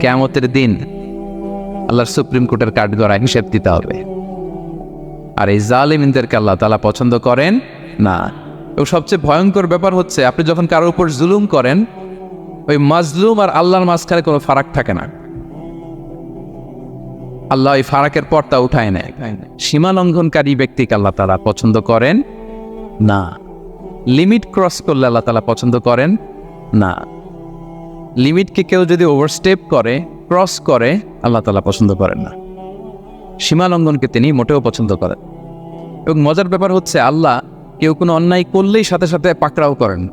কেয়ামতের দিন আল্লাহর সুপ্রিম কোর্টের কাঠগড়ায় হিসেব দিতে হবে। আর এই জালিমিনদেরকে আল্লাহ তালা পছন্দ করেন না। এবং সবচেয়ে ভয়ঙ্কর ব্যাপার হচ্ছে, আপনি যখন কারোর উপর জুলুম করেন, ওই মাজলুম আর আল্লাহর মাঝখানে কোনো ফারাক থাকে না। আল্লাহ ওই ফারাকের পর্দা উঠায় নেয়। সীমা লঙ্ঘনকারী ব্যক্তিকে আল্লাহ তালা পছন্দ করেন না। লিমিট ক্রস করলে আল্লাহ তালা পছন্দ করেন না। লিমিটকে কেউ যদি ওভারস্টেপ করে ক্রস করে, আল্লাহ তালা পছন্দ করেন না। সীমা লঙ্ঘনকে তিনি মোটেও পছন্দ করেন এবং মজার ব্যাপার হচ্ছে, আল্লাহ কেউ কোনো অন্যায় করলেই সাথে সাথে পাকড়াও করেন।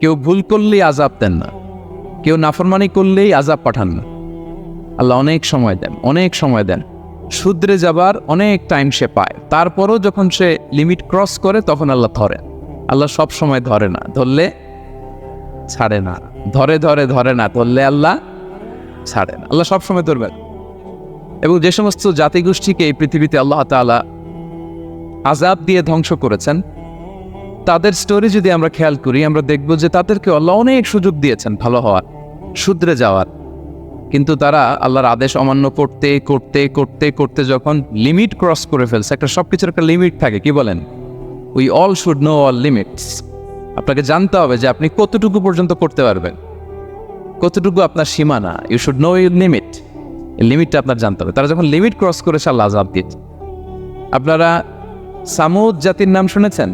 কেউ ভুল করলেই আজাব দেন না। কেউ নাফরমানি করলেই আজাব পাঠান না। আল্লাহ অনেক সময় দেন, অনেক সময় দেন। শুদ্রে যাবার অনেক টাইম সে পায়। তারপরও যখন সে লিমিট ক্রস করে, তখন আল্লাহ ধরেন। আল্লাহ সব সময় ধরে না। ধরলে ছাড়ে না। ধরে ধরে ধরে না ধরলে আল্লাহ ছাড়ে না। আল্লাহ সব সময় ধরবেন। এবং যে সমস্ত জাতিগোষ্ঠীকে এই পৃথিবীতে আল্লাহ তাআলা আজাব দিয়ে ধ্বংস করেছেন, তাদের স্টোরি যদি আমরা খেয়াল করি, আমরা দেখব যে তাদেরকে আল্লাহ অনেক সুযোগ দিয়েছেন ভালো হওয়ার, শুধরে যাওয়ার। কিন্তু তারা আল্লাহর আদেশ অমান্য করতে করতে করতে করতে যখন লিমিট ক্রস করে ফেলছে, একটা সব কিছুর একটা লিমিট থাকে, কি বলেন? We all should know all limits আপনাকে জানতে হবে যে আপনি কতটুকু পর্যন্ত করতে পারবেন। কতটুকু আপনার সীমানা you should know your limit লিমিটটা আপনার জানতে হবে। তারা যখন লিমিট ক্রস করেছে, আল্লাহ আজাব দিয়েছে। আপনারা সামুদ জাতির নাম শুনেছেন?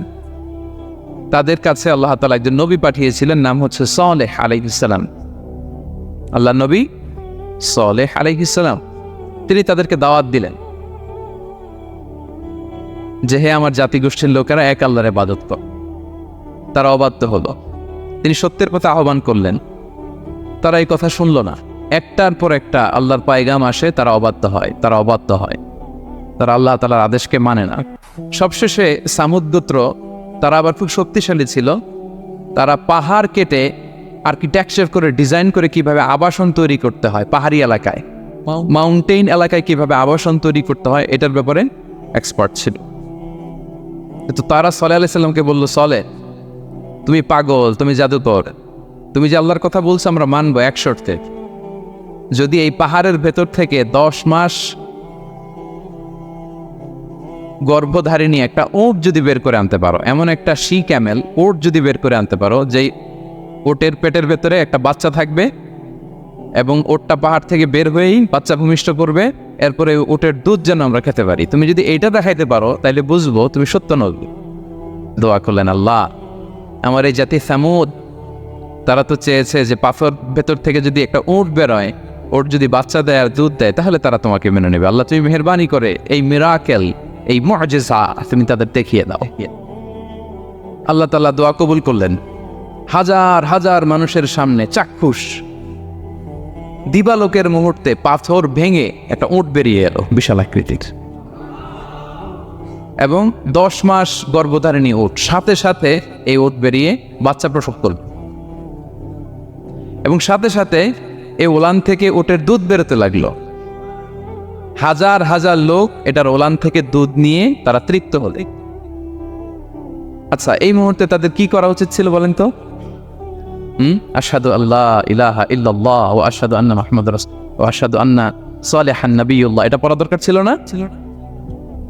তাদের কাছে আল্লাহ তালা একজন নবী পাঠিয়েছিলেন, নাম হচ্ছে সলেহ আলাইহিসাল্লাম আল্লাহ নবী সলেহ আলাইহিসাল্লাম তিনি তাদেরকে দাওয়াত দিলেন যে, হে আমার জাতিগোষ্ঠীর লোকেরা, এক আল্লাহরে বাদত কর। তারা অবাধ্য হলো। তিনি সত্যের কথা আহ্বান করলেন তারা এই কথা শুনল না। একটার পর একটা আল্লাহর পায়গাম আসে তারা অবাধ্য হয় তারা অবাধ্য হয়। তারা আল্লাহ তালার আদেশকে মানে না। সবশেষে সামুদ্রত্র তারা আবার খুব শক্তিশালী ছিল। তারা পাহাড় কেটে আর্কিটেকচার করে ডিজাইন করে কীভাবে আবাসন তৈরি করতে হয় পাহাড়ি এলাকায়। মাউন্টেইন এলাকায় কীভাবে আবাসন তৈরি করতে হয় এটার ব্যাপারে এক্সপার্ট ছিল। তো তারা সলে আলাইসাল্লামকে বলল সলে তুমি পাগল, তুমি জাদুকর। তুমি যে আল্লাহর কথা বলছো, আমরা মানবো এক শর্তে। যদি এই পাহাড়ের ভেতর থেকে দশ মাস গর্ভধারিণী একটা ওট যদি বের করে আনতে পারো, এমন একটা শি ক্যামেল ওট যদি বের করে আনতে পারো, যেই ওটের পেটের ভেতরে একটা বাচ্চা থাকবে এবং ওটটা পাহাড় থেকে বের হয়েই বাচ্চা ভূমিষ্ঠ করবে এরপরে ওটের দুধ যেন আমরা খেতে পারি। তুমি যদি এইটা দেখাইতে পারো তাহলে বুঝব তুমি সত্য নবী। দোয়া করলেন আল্লাহ। আমার এই জাতি সামুদ। তারা তো চেয়েছে যে পাথর ভেতর থেকে যদি একটা উঁট বেরোয় ওর যদি বাচ্চা দেয় আর দুধ দেয়, তাহলে তারা তোমাকে মেনে নেবে। আল্লাহ তুমি মেহরবানি করে এই মিরাকেল, এই মজেসা তুমি তাদের দেখিয়ে দাও। আল্লাহ তাল্লাহ দোয়া কবুল করলেন। হাজার হাজার মানুষের সামনে চাক্ষুষ। দিবালোকের মুহূর্তে পাথর ভেঙে একটা উঁট বেরিয়ে এলো, বিশাল আকৃতির। এবং দশ মাস গর্ভধারিণী ওট। সাথে সাথে এই ওট বেরিয়ে বাচ্চা প্রসব করবে। এবং সাথে সাথে এই ওলান থেকে ওটের দুধ বেরোতে লাগল। হাজার হাজার লোক এটার ওলান থেকে দুধ নিয়ে তারা তৃপ্ত হলে। আচ্ছা এই মুহূর্তে তাদের কি করা উচিত ছিল বলেন তো? হুম? আসাদু আল্লাহ ইলাহা ইল্লাল্লাহ ও আসাদু আন্না মাহমুদ ও আসাদু আন্না সালেহান নবীউল্লাহ এটা পড়া দরকার ছিল না? ছিল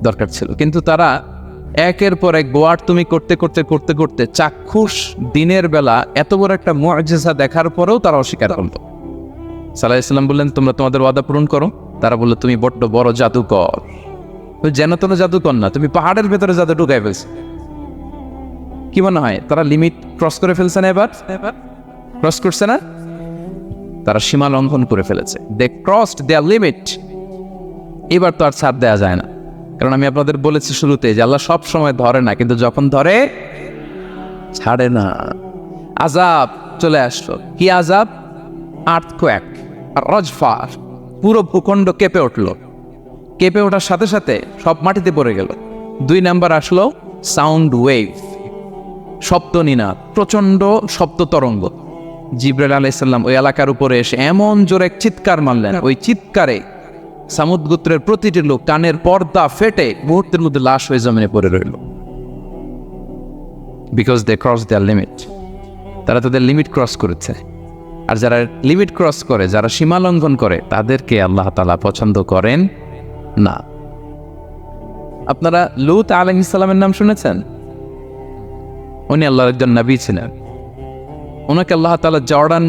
দরকার ছিল। কিন্তু তারা একের পর এক গোয়ার তুমি করতে করতে করতে করতে চাক্ষুষ দিনের বেলা এত বড় একটা মুআজিজা দেখার পরেও তারা অস্বীকার করল। সাল্লাহ ইসলাম বললেন, তোমরা তোমাদের ওয়াদা পূরণ করো। তারা বলল, তুমি বড্ড বড় জাদুকর। তুমি যেন তেন জাদুকর না, তুমি পাহাড়ের ভেতরে জাদু ঢুকাই ফেলছো। কি মনে হয়, তারা লিমিট ক্রস করে ফেলছে না এবার? ক্রস করছে না? তারা সীমা লঙ্ঘন করে ফেলেছে। দে ক্রসড দেয়ার লিমিট এবার তো আর ছাড় দেওয়া যায় না। কারণ আমি আপনাদের বলেছি শুরুতে যে আল্লাহ সব সময় ধরে না, কিন্তু যখন ধরে, ছাড়ে না। আজাব চলে আসলো। কি আজাব আর্থকোয়াক আর রজফার। পুরো ভূখণ্ড কেঁপে উঠল। কেঁপে ওঠার সাথে সাথে সব মাটিতে পড়ে গেল। দুই নাম্বার আসলো সাউন্ড ওয়েভ শব্দ নিনাদ প্রচণ্ড শব্দ তরঙ্গ। জিব্রাইল আলাইসাল্লাম ওই এলাকার উপরে এসে এমন জোরে চিৎকার মারলেন। ওই চিৎকারে সামুদ গোত্রের প্রতিটি লোক কানের পর্দা ফেটে মুহূর্তের মধ্যে লাশ হয়ে জমিনে পড়ে রইল। Because they cross their limit তারা তাদের লিমিট ক্রস করেছে। আর যারা লিমিট ক্রস করে, যারা সীমা লঙ্ঘন করে, তাদেরকে আল্লাহ তালা পছন্দ করেন না। আপনারা লুত আলহ ইসলামের নাম শুনেছেন? উনি আল্লাহর একজন নবী ছিলেন। ওনাকে আল্লাহ তালা জর্ডান,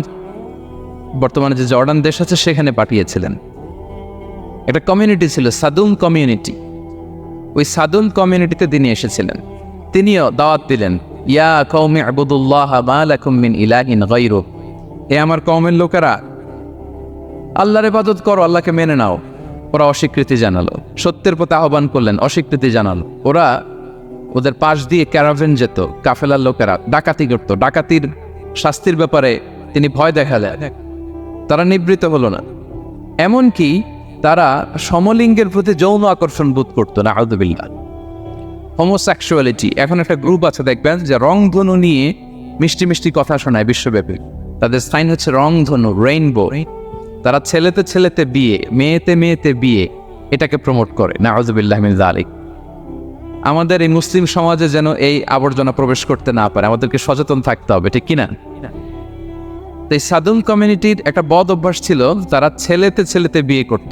বর্তমানে যে জর্ডান দেশ আছে, সেখানে পাঠিয়েছিলেন। একটা কমিউনিটি ছিল সাদুম কমিউনিটি ওই সাদুম কমিউনিটিতে তিনি এসেছিলেন। তিনিও দাওয়াত দিলেন, ইয়া কৌমে আবুদুল্লাহ মিন ইলাহিন গায়রু। এ আমার কওমের লোকেরা, আল্লাহর ইবাদত করো, আল্লাহকে মেনে নাও। ওরা অস্বীকৃতি জানালো, সত্যের প্রতি আহ্বান করলেন, অস্বীকৃতি জানালো। ওরা ওদের পাশ দিয়ে ক্যারাভেন যেত, কাফেলার লোকেরা, ডাকাতি করত। ডাকাতির শাস্তির ব্যাপারে তিনি ভয় দেখালেন। তারা নিবৃত হলো না। এমনকি তারা সমলিঙ্গের প্রতি যৌন আকর্ষণ বোধ করতো না আউদুবিল্লা হোমোসেক্সুয়ালিটি এখন একটা গ্রুপ আছে, দেখবেন, যে রংধনু নিয়ে মিষ্টি মিষ্টি কথা শোনায় বিশ্বব্যাপী। তাদের সাইন হচ্ছে রংধনু রেইনবো তারা ছেলেতে ছেলেতে বিয়ে, মেয়েতে মেয়েতে বিয়ে, এটাকে প্রমোট করে না আউজুবিল্লাহমিন জালিক আমাদের এই মুসলিম সমাজে যেন এই আবর্জনা প্রবেশ করতে না পারে, আমাদেরকে সচেতন থাকতে হবে, ঠিক কিনা? তো এই সাদুম কমিউনিটির একটা বদ অভ্যাস ছিল, তারা ছেলেতে ছেলেতে বিয়ে করত।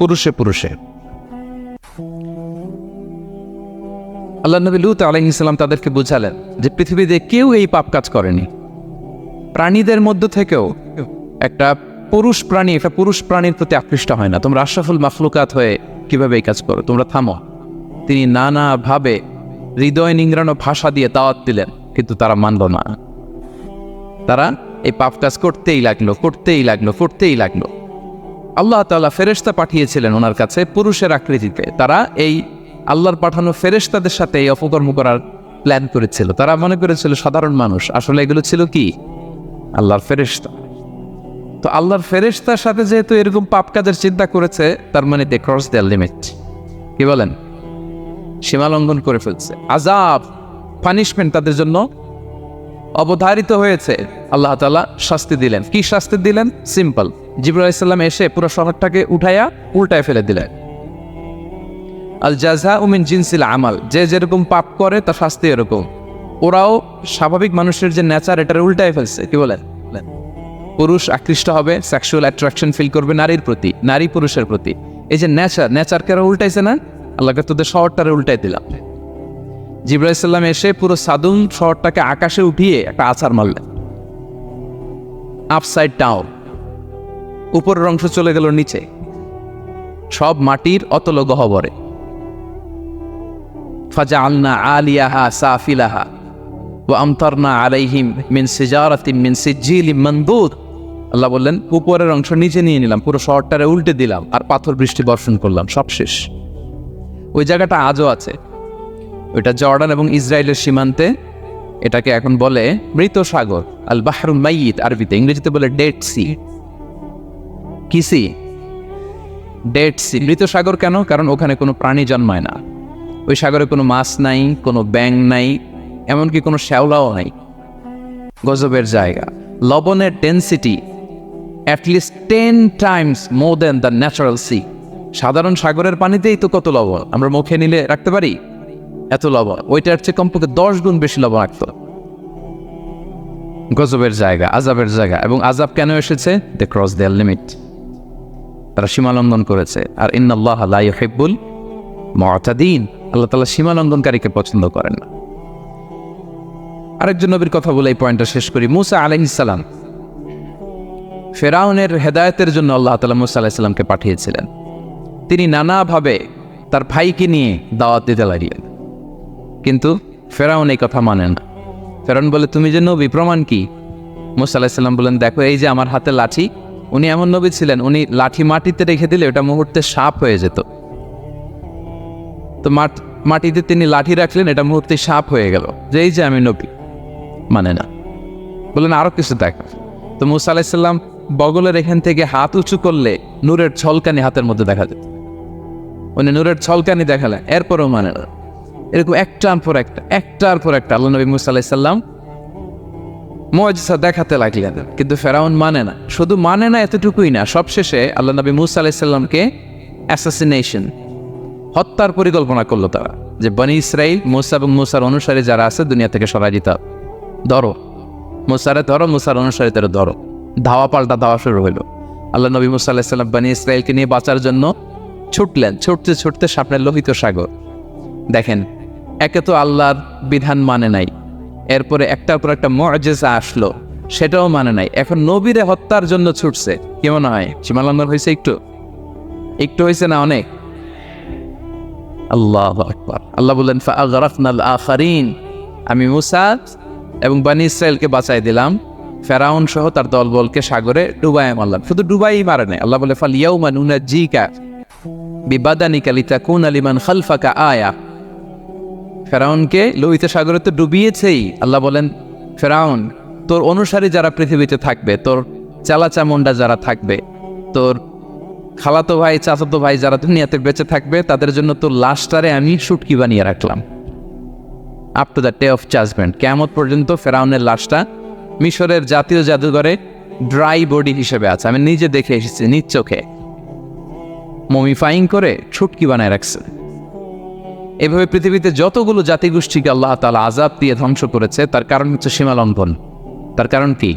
পুরুষে পুরুষে। আল্লাহ নবী লুত আলহিসাল্লাম তাদেরকে বুঝালেন যে পৃথিবীতে কেউ এই পাপ কাজ করেনি। প্রাণীদের মধ্য থেকেও একটা পুরুষ প্রাণী, একটা পুরুষ প্রাণীর প্রতি আকৃষ্ট হয় না। তোমরা আশরাফুল মাখলুকাত হয়ে কীভাবে এই কাজ করো? তোমরা থামো। তিনি নানাভাবে হৃদয় নিংড়ানো ভাষা দিয়ে দাওয়াত দিলেন, কিন্তু তারা মানল না। তারা এই পাপ কাজ করতেই লাগল করতেই লাগল করতেই লাগল। আল্লাহ তাআলা ফেরেশতা পাঠিয়েছিলেন ওনার কাছে পুরুষের আকৃতিতে। তারা এই আল্লাহর পাঠানো ফেরেশতাদের সাথে এই অপকর্ম করার প্ল্যান করেছিল। তারা মনে করেছিল সাধারণ মানুষ। আসলে এগুলো ছিল কি? আল্লাহর ফেরেশতা। তো আল্লাহর ফেরেশতার সাথে যেহেতু এরকম পাপ কাজের চিন্তা করেছে, তার মানে দে ক্রস দেয়ার লিমিট কি বলেন? সীমা লঙ্ঘন করে ফেলছে। আজাব পানিশমেন্ট তাদের জন্য অবধারিত হয়েছে। আল্লাহ তালা শাস্তি দিলেন। কি শাস্তি দিলেন? সিম্পল জিবরুল ইসলাম এসে পুরো শহরটাকে উঠাইয়া উল্টায় ফেলে দিলেন। আল জাজা উমিন জিনসিল আমাল। যে যেরকম পাপ করে, তার শাস্তি এরকম। ওরাও স্বাভাবিক মানুষের যে নেচার, এটার উল্টায় ফেলছে। কি বলেন? পুরুষ আকৃষ্ট হবে সেক্সুয়াল অ্যাট্রাকশন ফিল করবে নারীর প্রতি, নারী পুরুষের প্রতি। এই যে নেচার, নেচারকে উল্টাইছে না? আল্লাহকে তোদের শহরটারে উল্টাই দিলাম। জিব্রাহিসাল্লাম এসে পুরো সাদুম শহরটাকে আকাশে উঠিয়ে একটা আছাড় মারলেন। আপসাইড ডাউন উপরের অংশ চলে গেল নিচে। সব মাটির অতল গহবরে ফাজা আলনা আলিয়াহা সাফিলাহা ও আমতারনা আলাইহিম মিন সিজারাতিম মিন সিজিলিম মন্দুদ। আল্লাহ বললেন, উপরের অংশ নিচে নিয়ে নিলাম, পুরো শহরটারে উল্টে দিলাম আর পাথর বৃষ্টি বর্ষণ করলাম, সব শেষ। ওই জায়গাটা আজও আছে। ওইটা জর্ডান এবং ইসরায়েলের সীমান্তে, এটাকে এখন বলে মৃত সাগর আল বাহরুল মাইয়িত আরবিতে, ইংরেজিতে বলে ডেড সি। কি সি? Dead sea. মৃত সাগর কেন? কারণ ওখানে কোনো প্রাণী জন্মায় না। ওই সাগরে কোনো মাছ নাই, কোনো ব্যাং নাই, এমনকি কোনো শ্যাওলাও নাই। গজবের জায়গা। লবণের density at least ten times more than the natural sea সাধারণ সাগরের পানিতেই তো কত লবণ? আমরা মুখে নিলে রাখতে পারি? এত লবণ। ওইটার চেয়ে কমপক্ষে দশ গুণ বেশি লবণ রাখত গজবের জায়গা আজাবের জায়গা। এবং আজাব কেন এসেছে? দে ক্রস দেয়ার লিমিট তারা সীমালঙ্ঘন করেছে। আর ইন্নাল্লাহ লা ইউহিব্বুল মুতাদিন। আল্লাহ তাআলা সীমালঙ্ঘনকারীকে পছন্দ করেন না। আরেকজন নবীর কথা বলে এই পয়েন্টটা শেষ করি। মুসা আলাইহিস সালাম। ফেরাউনের হেদায়তের জন্য আল্লাহ তালা মুসা আলাইহিস সালামকে পাঠিয়েছিলেন। তিনি নানাভাবে তার ভাইকে নিয়ে দাওয়াত দিতে লাগলেন। কিন্তু ফেরাউন এই কথা মানে না। ফেরাউন বলে, তুমি যে নবী, প্রমাণ কি? মুসা আলাহিসাল্লাম বলেন, দেখো, এই যে আমার হাতে লাঠি, উনি এমন নবী ছিলেন, উনি লাঠি মাটিতে রেখে দিলে ওটা মুহূর্তে সাপ হয়ে যেত। তো মাটিতে তিনি লাঠি রাখলেন, এটা মুহূর্তে সাপ হয়ে গেল। যে এই যে আমি নবী মানে না। বললেন আরও কিছু দেখ। তো মুসা বগলের এখান থেকে হাত উঁচু করলে নূরের ছলকানি হাতের মধ্যে দেখা যেত। উনি নূরের ছলকানি দেখালেন, এরপরও মানে না। এরকম একটার পর একটা, একটার পর একটা আল্লাহ নবী মুসা আলাহিসাল্লাম মজসা দেখাতে লাগলেন। কিন্তু ফেরাউন মানে না। শুধু মানে না, এতটুকুই না। সবশেষে আল্লাহ নবী মুসা আলাহিসাল্লামকে অ্যাসাসিনেশন হত্যার পরিকল্পনা করল তারা যে বনি ইসরাইল মুসা এবং মুসার অনুসারী যারা আছে দুনিয়া থেকে সরাই দিতে হবে। ধরো, মুসারে ধরো, মুসার তারা ধরো। ধাওয়া পাল্টা ধাওয়া শুরু হলো আল্লাহ নবী মুসা আলাহিসাল্লাম বানী ইসরায়েলকে নিয়ে বাঁচার জন্য ছুটলেন। ছুটতে ছুটতে সামনে লোহিত সাগর। দেখেন একে তো আল্লাহর বিধান মানে নাই। এরপরে একটার পর একটা মজেজা আসলো, সেটাও মানে নাই। এখন নবীরে হত্যার জন্য ছুটছে, কি মনে হয়? সীমালঙ্ঘন হয়েছে একটু? একটু হয়েছে না অনেক? আল্লাহ আকবার। আল্লাহ বললেন ফাগরাফনাল আখারিন আমি মুসা এবং বানি ইসরায়েলকে বাঁচাই দিলাম। ফেরাউন সহ তার দলবলকে সাগরে ডুবাই মারলাম। শুধু ডুবাই মারে নাই। আল্লাহ বলে ফাল ইয়াউমা নুনা জিকা বিবাদানিকা লিতাকুন আলিমান খালফাকা আয়া। ফেরাউনকে লোহিত সাগরে তো ডুবিয়েছেই। আল্লাহ বলেন, ফেরাউন, তোর অনুসারী যারা পৃথিবীতে থাকবে, তোর চালাচামুন্ডা যারা থাকবে, তোর খালাতো ভাই, চাচাতো ভাই যারা দুনিয়াতে বেঁচে থাকবে, তাদের জন্য তোর লাশটারে আমি সুটকি বানিয়ে রাখলাম। Up to the day of judgement কেমন পর্যন্ত ফেরাউনের লাশটা মিশরের জাতীয় জাদুঘরে ড্রাই বডি হিসেবে আছে। আমি নিজে দেখে এসেছি, নিজ চোখে। মমিফাইং করে ছুটকি বানায় রাখছে। এভাবে পৃথিবীতে যতগুলো জাতিগোষ্ঠীকে আল্লাহ তালা আজাব দিয়ে ধ্বংস করেছে, তার কারণ হচ্ছে সীমা লঙ্ঘন। তার কারণ কি?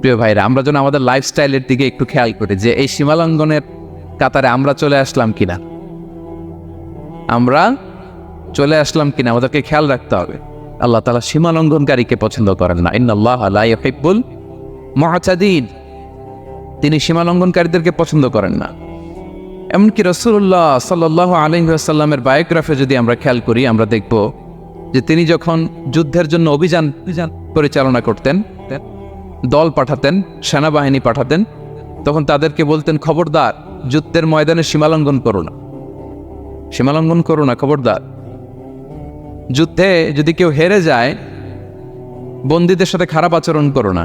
প্রিয় ভাইরা, আমরা যেন আমাদের লাইফস্টাইলের দিকে একটু খেয়াল করি যে এই সীমা লঙ্ঘনের কাতারে আমরা চলে আসলাম কিনা। আমরা চলে আসলাম কিনা, আমাদেরকে খেয়াল রাখতে হবে। আল্লাহ তালা সীমা লঙ্ঘনকারীকে পছন্দ করেন না। ইন আল্লাহ মহাচাদিন তিনি সীমা লঙ্ঘনকারীদেরকে পছন্দ করেন না। এমনকি রসুল্লাহ সাল্লাহ আলহিহাসাল্লামের বায়োগ্রাফে যদি আমরা খেয়াল করি, আমরা দেখব যে তিনি যখন যুদ্ধের জন্য অভিযান পরিচালনা করতেন, দল পাঠাতেন, সেনাবাহিনী পাঠাতেন, তখন তাদেরকে বলতেন, খবরদার, যুদ্ধের ময়দানে সীমালঙ্ঘন করো না। সীমালঙ্ঘন করো না, খবরদার। যুদ্ধে যদি কেউ হেরে যায়, বন্দীদের সাথে খারাপ আচরণ করো না।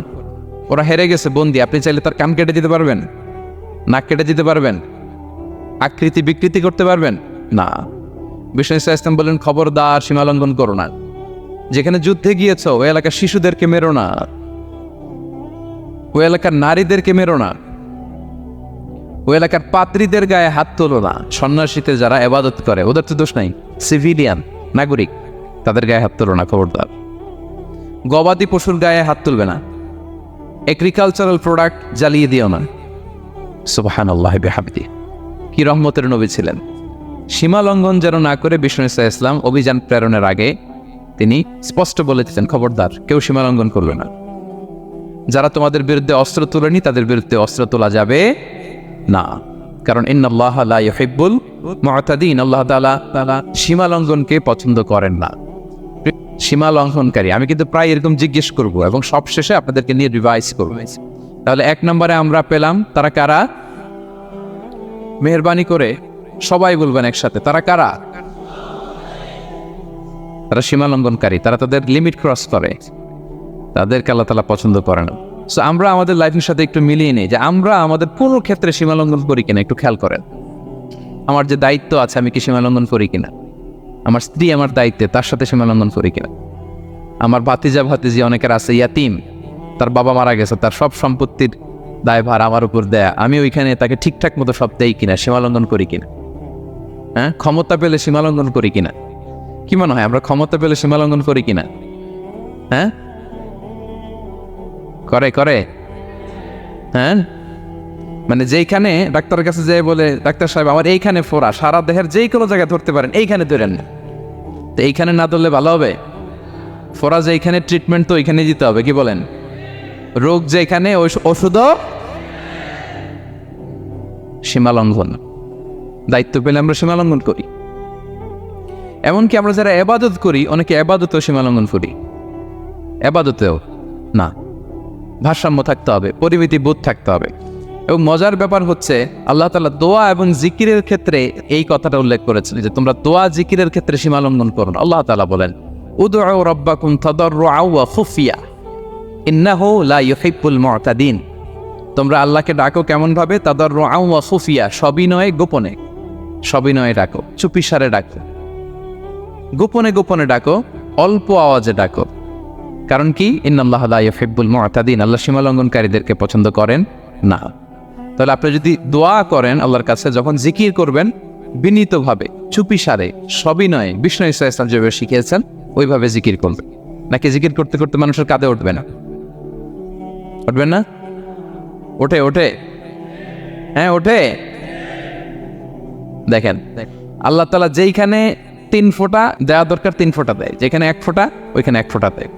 ওরা হেরে গেছে, বন্দি, আপনি চাইলে তার কান কেটে দিতে পারবেন, নাক কেটে দিতে পারবেন। আকৃতি বিকৃতি করতে পারবেন? না। বিষ্ণু ইসলাম বললেন খবরদার, সীমালঙ্ঘন করো না। যেখানে যুদ্ধে গিয়েছ, ওই এলাকার শিশুদেরকে মেরো না। ওই এলাকার নারীদেরকে মেরো না। ওই এলাকার পাত্রীদের গায়ে হাত তোলো না। সন্ন্যাসীতে যারা এবাদত করে, ওদের তো দোষ নাই। সিভিলিয়ান, নাগরিক, তাদের গায়ে হাত তোলো না, খবরদার। গবাদি পশুর গায়ে হাত তুলবে না। এগ্রিকালচারাল প্রোডাক্ট জ্বালিয়ে দিও না। সুবাহান আল্লাহ বেহামদি কি রহমতের নবী ছিলেন? সীমা লঙ্ঘন যেন না করে বিষ্ণু ইসা ইসলাম অভিযান প্রেরণের আগে তিনি স্পষ্ট বলে দিতেন, খবরদার, কেউ সীমা লঙ্ঘন করবে না। যারা তোমাদের বিরুদ্ধে অস্ত্র তোলেনি, তাদের বিরুদ্ধে অস্ত্র তোলা যাবে না। কারণ ইন আল্লাহ ইহিব্বুল মুতাদিন, আল্লাহ তাআলা তাআলা সীমা লঙ্ঘনকে পছন্দ করেন না। সীমা লঙ্ঘনকারী, আমি কিন্তু প্রায় এরকম জিজ্ঞেস করব এবং সবশেষে আপনাদেরকে নিয়ে রিভাইজ করব। তাহলে এক নম্বরে আমরা পেলাম, তারা কারা? মেহরবানি করে সবাই বলবেন একসাথে। তারা কারা? তারা সীমা লঙ্ঘনকারী তারা তাদের লিমিট ক্রস করে। তাদেরকে আল্লাহ তালা পছন্দ করে না। সো আমরা আমাদের লাইফের সাথে একটু মিলিয়ে নিই যে আমরা আমাদের কোনো ক্ষেত্রে সীমা লঙ্ঘন করি কিনা, একটু খেয়াল করেন। আমার যে দায়িত্ব আছে, আমি কি সীমা লঙ্ঘন করি কিনা? আমার স্ত্রী আমার দায়িত্বে, তার সাথে সীমা লঙ্ঘন করি কিনা? আমার ভাতিজা ভাতিজি অনেকের আছে, ইয়াতিম। তার বাবা মারা গেছে, তার সব সম্পত্তির দায়ভার আমার উপর দেয়া। আমি ওইখানে তাকে ঠিকঠাক মতো সব দেই কিনা, সীমালঙ্ঘন করি কিনা? হ্যাঁ? ক্ষমতা পেলে সীমালঙ্ঘন করি কিনা? কি মনে হয়, আমরা ক্ষমতা পেলে সীমালঙ্ঘন করি কিনা? হ্যাঁ? করে করে। হ্যাঁ? মানে যেইখানে ডাক্তারের কাছে যেয়ে বলে, ডাক্তার সাহেব, আমার এইখানে ফোড়া, সারা দেহের যেই কোনো জায়গায় ধরতে পারেন, এইখানে ধরেন না। তো এইখানে না ধরলে ভালো হবে? ফোড়া যেইখানে ট্রিটমেন্ট তো ওইখানে দিতে হবে, কি বলেন? রোগ যেখানে ওষুধও সীমালঙ্ঘন। দায়িত্ব পেলে আমরা সীমালঙ্ঘন করি। এমনকি আমরা যারা এবাদত করি, অনেকে এবাদতেও সীমালঙ্ঘন করি। এবাদতেও না। ভারসাম্য থাকতে হবে, পরিমিতি বোধ থাকতে হবে। এবং মজার ব্যাপার হচ্ছে, আল্লাহ তালা দোয়া এবং জিকিরের ক্ষেত্রে এই কথাটা উল্লেখ করেছেন, যে তোমরা দোয়া, জিকিরের ক্ষেত্রে সীমালঙ্ঘন করো আল্লাহ তালা বলেন উদু রব্বাকুম তদর খুফিয়া ইন্নাহু লা ইউহিব্বুল তোমরা আল্লাহকে ডাকো কেমন ভাবে তাদের ওয়া খুফিয়া সবিনয়ে গোপনে। সবিনয়ে ডাকো, চুপিসারে ডাকো। গোপনে গোপনে ডাকো, অল্প আওয়াজে ডাকো। কারণ কি? ইন্নাল্লাহ লা আল্লাহ সীমা লঙ্ঘনকারীদেরকে পছন্দ করেন না। তাহলে আপনি যদি দোয়া করেন আল্লাহর কাছে, যখন জিকির করবেন, বিনীতভাবে, চুপিসারে সবিনয়ে বিষ্ণু ইসলাম যেভাবে শিখিয়েছেন, ওইভাবে জিকির করবেন। নাকি জিকির করতে করতে মানুষের কাঁধে উঠবে না? উঠবেন না? ওঠে ওঠে। হ্যাঁ ওঠে। দেখেন, আল্লাহ তালা যেইখানে তিন ফোঁটা দেওয়া দরকার তিন ফোঁটা দেয়। যেখানে এক ফোঁটা, ওইখানে এক ফোঁটা দেয়।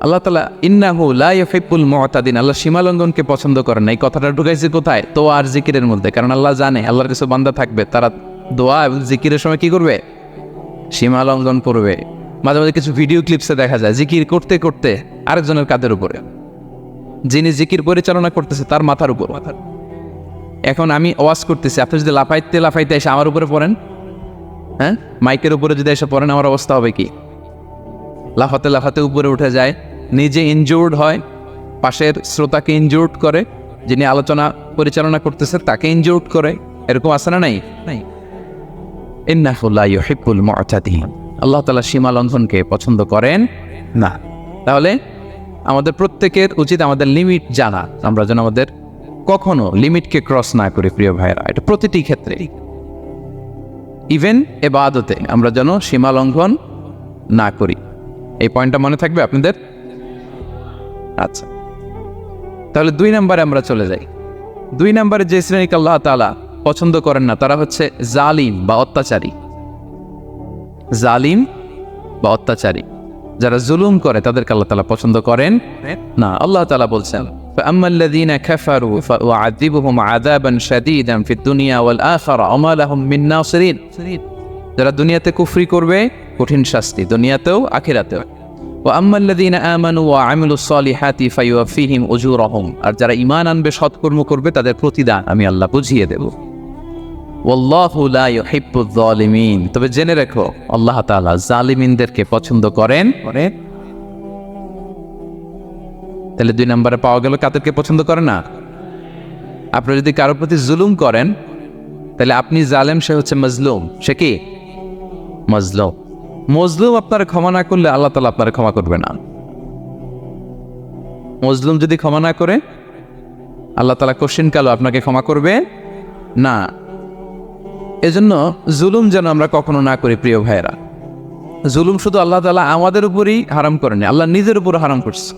আল্লাহ তালা ইন্নাহু লাইফিকুল মতাদিন আল্লাহ সীমালঙ্ঘনকে পছন্দ করেন এই কথাটা ঢুকাইছে কোথায়? তো আর জিকিরের মধ্যে। কারণ আল্লাহ জানে, আল্লাহর কিছু বান্দা থাকবে, তারা দোয়া এবং জিকিরের সময় কি করবে? সীমা লঙ্ঘন করবে। মাঝে মাঝে কিছু ভিডিও ক্লিপসে দেখা যায়, জিকির করতে করতে আরেকজনের কাদের উপরে। যিনি জিকির পরিচালনা করতেছে, তার মাথার উপর। এখন আমি ওয়াজ করতেছি, আপনি যদি লাফাইতে লাফাইতে এসে আমার উপরে পড়েন হ্যাঁ? মাইকের উপরে যদি এসে পড়েন, আমার অবস্থা হবে কি? লাফাতে লাফাতে উপরে উঠে যায়, নিজে ইনজুর্ড হয়, পাশের শ্রোতাকে ইনজুর্ড করে, যিনি আলোচনা পরিচালনা করতেছে, তাকে ইনজুর্ড করে। এরকম আছে না নাই? নাই। আল্লাহ তাআলা সীমা লঙ্ঘনকে পছন্দ করেন? না। তাহলে আমাদের প্রত্যেকের উচিত আমাদের লিমিট জানা। আমরা যেন আমাদের কখনো লিমিটকে ক্রস না করি, প্রিয় ভাইরা এটা প্রতিটি ক্ষেত্রে। ইভেন এ বাদতে আমরা যেন সীমা লঙ্ঘন না করি। এই পয়েন্টটা মনে থাকবে আপনাদের? আচ্ছা। তাহলে দুই নম্বরে আমরা চলে যাই। দুই নম্বরে যে শ্রেণীকে আল্লাহ তালা পছন্দ করেন না, তারা হচ্ছে জালিম বা অত্যাচারী। জালিম বা অত্যাচারী। যারা জুলুম করে তাদেরকে আল্লাহ তালা পছন্দ করেন না আল্লাহ তালা বলছেন فأما الذين كفروا فأعذبهم عذابا شديدا في الدنيا والآخرة وما لهم من ناصرين যারা দুনিয়াতে কুফরি করবে কঠিন শাস্তি দুনিয়াতেও আখিরাতেও وأما الذين آمنوا وعملوا الصالحات فيوفيهم أجورهم আর যারা ঈমান আনবে সৎকর্ম করবে তাদের প্রতিদান আমি আল্লাহ বুঝিয়ে দেব তবে জেনে রেখো, আল্লাহ তাআলা জালিমিনদেরকে পছন্দ করেন? করে তাহলে দুই নম্বরে পাওয়া গেল কাদেরকে পছন্দ করে না? আপনি যদি কারোর প্রতি জুলুম করেন, তাহলে আপনি জালেম, সে হচ্ছে মজলুম। সে কি? মজলুম। মজলুম আপনার ক্ষমা না করলে আল্লাহ তালা আপনার ক্ষমা করবে না। মজলুম যদি ক্ষমা না করে, আল্লাহ তালা কোশ্চিন কালো আপনাকে ক্ষমা করবে না। এজন্য জুলুম যেন আমরা কখনো না করি, প্রিয় ভাইয়েরা। জুলুম শুধু আল্লাহ তালা আমাদের উপরই হারাম করেনি, আল্লাহ নিজের উপর হারাম করছে।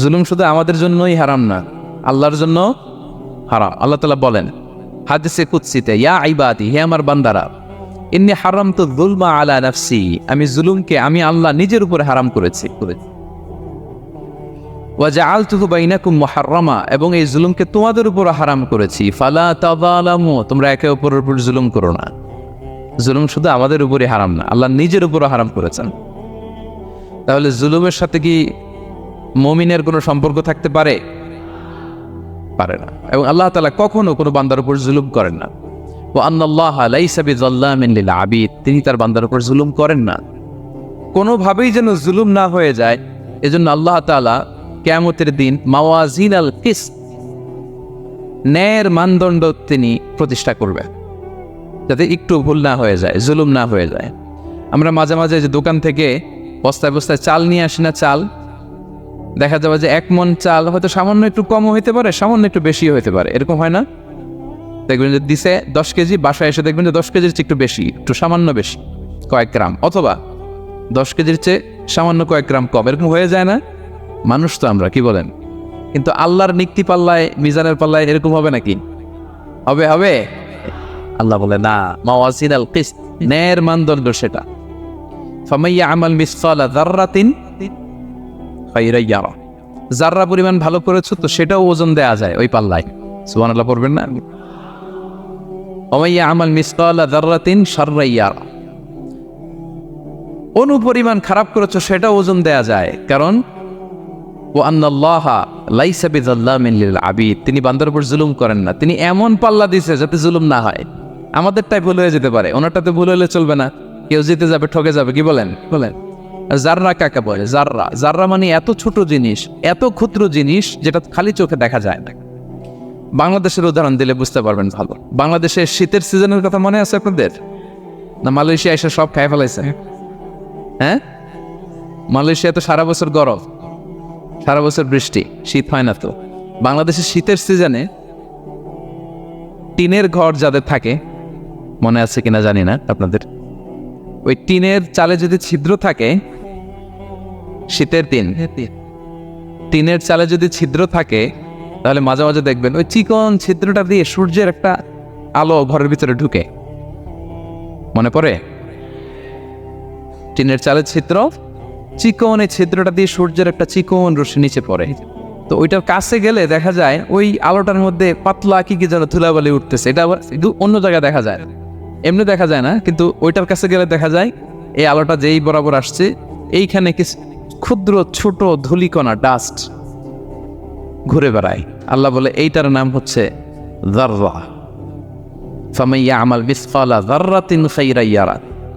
জুলুম শুধু আমাদের জন্যই হারাম না, আল্লাহর জন্য হারাম। আল্লাহ তালা বলেন, হাদিসে কুৎসিতে ইয়া আইবাদি হে আমার বান্দারা, ইন্নি হারাম তো জুলমা আলা নাফসি, আমি জুলুমকে আমি আল্লাহ নিজের উপরে হারাম করেছি করেছি। ওয়াজা আল তুহু বাইনাকুম মুহাররামা, এবং এই জুলুমকে তোমাদের উপর হারাম করেছি। ফালা তাদালামু তোমরা একে অপরের উপর জুলুম করো না। জুলুম শুধু আমাদের উপরে হারাম না, আল্লাহ নিজের উপরও হারাম করেছেন। তাহলে জুলুমের সাথে কি মমিনের কোনো সম্পর্ক থাকতে পারে? পারে না। এবং আল্লাহ তালা কখনো কোনো বান্দার উপর জুলুম করেন না। ও আন্নাল্লাহ লিল আবিদ তিনি তার বান্দার উপর জুলুম করেন না। কোনোভাবেই যেন জুলুম না হয়ে যায়, এজন্য আল্লাহ তাআলা কেয়ামতের দিন মাওয়াজিন আল কিস ন্যায়ের মানদণ্ড তিনি প্রতিষ্ঠা করবেন, যাতে একটু ভুল না হয়ে যায়, জুলুম না হয়ে যায়। আমরা মাঝে মাঝে যে দোকান থেকে বস্তায় বস্তায় চাল নিয়ে আসি না চাল, দেখা যাবে যে এক মন চাল হয়তো সামান্য একটু কমও হইতে পারে, সামান্য একটু বেশিও হইতে পারে। এরকম হয় না? দেখবেন যে দিছে দশ কেজি, বাসায় এসে দেখবেন যে দশ কেজির চেয়ে একটু বেশি, একটু সামান্য বেশি, কয়েক গ্রাম, অথবা দশ কেজির চেয়ে সামান্য কয়েক গ্রাম কম, এরকম হয়ে যায় না? মানুষ তো আমরা, কি বলেন? কিন্তু আল্লাহর নিক্তি পাল্লায়, মিজানের পাল্লায় এরকম হবে নাকি? হবে হবে? আল্লাহ বলে, না মাওয়াজিন আল কিস ন্যায়ের মানদণ্ড সেটা। ফামাইয়া আমাল মিসকালা যাররাতিন খাইরাইয়ারা যাররা পরিমাণ ভালো করেছ, তো সেটাও ওজন দেয়া যায় ওই পাল্লায়। সুবহানাল্লাহ পড়বেন না? ওমাইয়া আমাল মিসকালা যাররাতিন শাররাইয়ারা অনুপরিমাণ খারাপ করেছ সেটা ওজন দেয়া যায়। কারণ ও আন্নাল্লাহা আবিদ। তিনি বান্দার উপর জুলুম করেন না। তিনি এমন পাল্লা দিছে যাতে জুলুম না হয়। আমাদেরটাই ভুল হয়ে যেতে পারে। ওনারটাতে ভুল হলে চলবে না। কেউ জিতে যাবে, ঠকে যাবে। কি বলেন? বলেন। জাররা কাকে বলে? জাররা। জাররা মানে এত ছোট জিনিস, এত ক্ষুদ্র জিনিস যেটা খালি চোখে দেখা যায় না। বাংলাদেশের উদাহরণ দিলে বুঝতে পারবেন ভালো। বাংলাদেশের শীতের সিজনের কথা মনে আছে আপনাদের? না, মালয়েশিয়া এসে সব খাই ফেলাইছে? হ্যাঁ? মালয়েশিয়া তো সারা বছর গরম। সারা বছর বৃষ্টি, শীত হয় না তো। বাংলাদেশের শীতের সিজনে টিনের ঘর যাদের থাকে, মনে আছে কিনা জানি না আপনাদের। ওই টিনের চালে যদি ছিদ্র থাকে, শীতের দিন, টিনের চালে যদি ছিদ্র থাকে, তাহলে মাঝে মাঝে দেখবেন ওই চিকন ছিদ্রটা দিয়ে সূর্যের একটা আলো ঘরের ভিতরে ঢুকে। মনে পড়ে? টিনের চালের ছিদ্র চিকন এই ছিদ্রটা দিয়ে সূর্যের একটা চিকন রশ্মি নিচে পড়ে। তো ওইটার কাছে গেলে দেখা যায় ওই আলোটার মধ্যে পাতলা কি কি যেন ধুলাবালি উঠতেছে। এটা আবার অন্য জায়গায় দেখা যায়। এমনি দেখা যায় না, কিন্তু ওইটার কাছে গেলে দেখা যায় এই আলোটা যেই বরাবর আসছে, এইখানে কিছু ক্ষুদ্র ছোট ধুলিকণা ডাস্ট ঘুরে বেড়ায়। আল্লাহ বলে, এইটার নাম হচ্ছে জাররা। ফামাইয়া আমাল মিসফালা জাররাতিন খাইরা ইয়ারা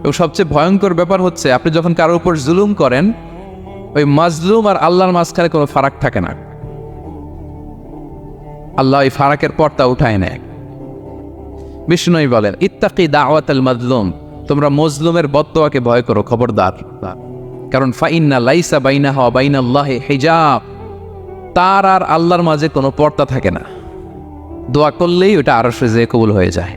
এবং সবচেয়ে ভয়ঙ্কর ব্যাপার হচ্ছে, আপনি যখন কারোর উপর জুলুম করেন, ওই মাজলুম আর আল্লাহর মাঝখানে কোনো ফারাক থাকে না। আল্লাহ ওই ফারাকের পর্দা উঠায় নেয়। বিষ্ণুই বলেন, ইত্তাকি দাওয়াত আল মাজলুম, তোমরা মজলুমের বদোয়াকে ভয় করো, খবরদার। কারণ ফাইন্না লাইসা বাইনা হওয়া বাইনা আল্লাহ হিজাব, তার আর আল্লাহর মাঝে কোনো পর্দা থাকে না। দোয়া করলেই ওটা আরও যে কবুল হয়ে যায়।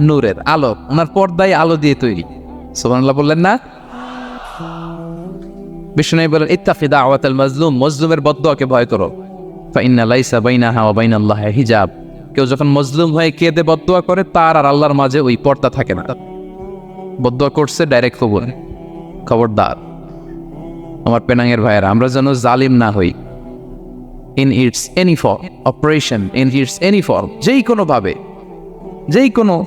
নূরের আলো, ওনার পর্দায় আলো দিয়ে তৈরি। সোহানাল্লাহ বললেন না? বিষ্ণু বলেন ইত্তাফি দাওয়াত আল মাজলুম, মজলুমের বদদোয়াকে ভয় করো। ফাইন্না লাইসা বাইনাহা ওয়া বাইনাল্লাহ হিজাব। কেউ যখন মজলুম হয়ে কেঁদে বদদোয়া করে, তার আর আল্লাহর মাঝে ওই পর্দা থাকে না। বদদোয়া করছে ডাইরেক্ট কবুল। খবরদার। আমার পেনাঙের ভাইয়েরা, আমরা যেন জালিম না হই। In its any form operation in its any form যেই কোনোভাবে, যেই কোনো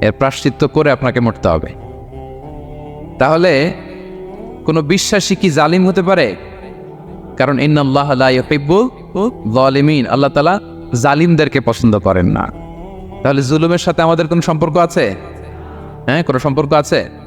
এর প্রাশ্চিত্য করে আপনাকে মরতে হবে। তাহলে কোনো বিশ্বাসী কি জালিম হতে পারে? কারণ ইন্নাল্লাহ লা ইউহিব্বু যালিমিন। আল্লাহ তালা জালিমদেরকে পছন্দ করেন না। তাহলে জুলুমের সাথে আমাদের কোনো সম্পর্ক আছে? হ্যাঁ কোনো সম্পর্ক আছে?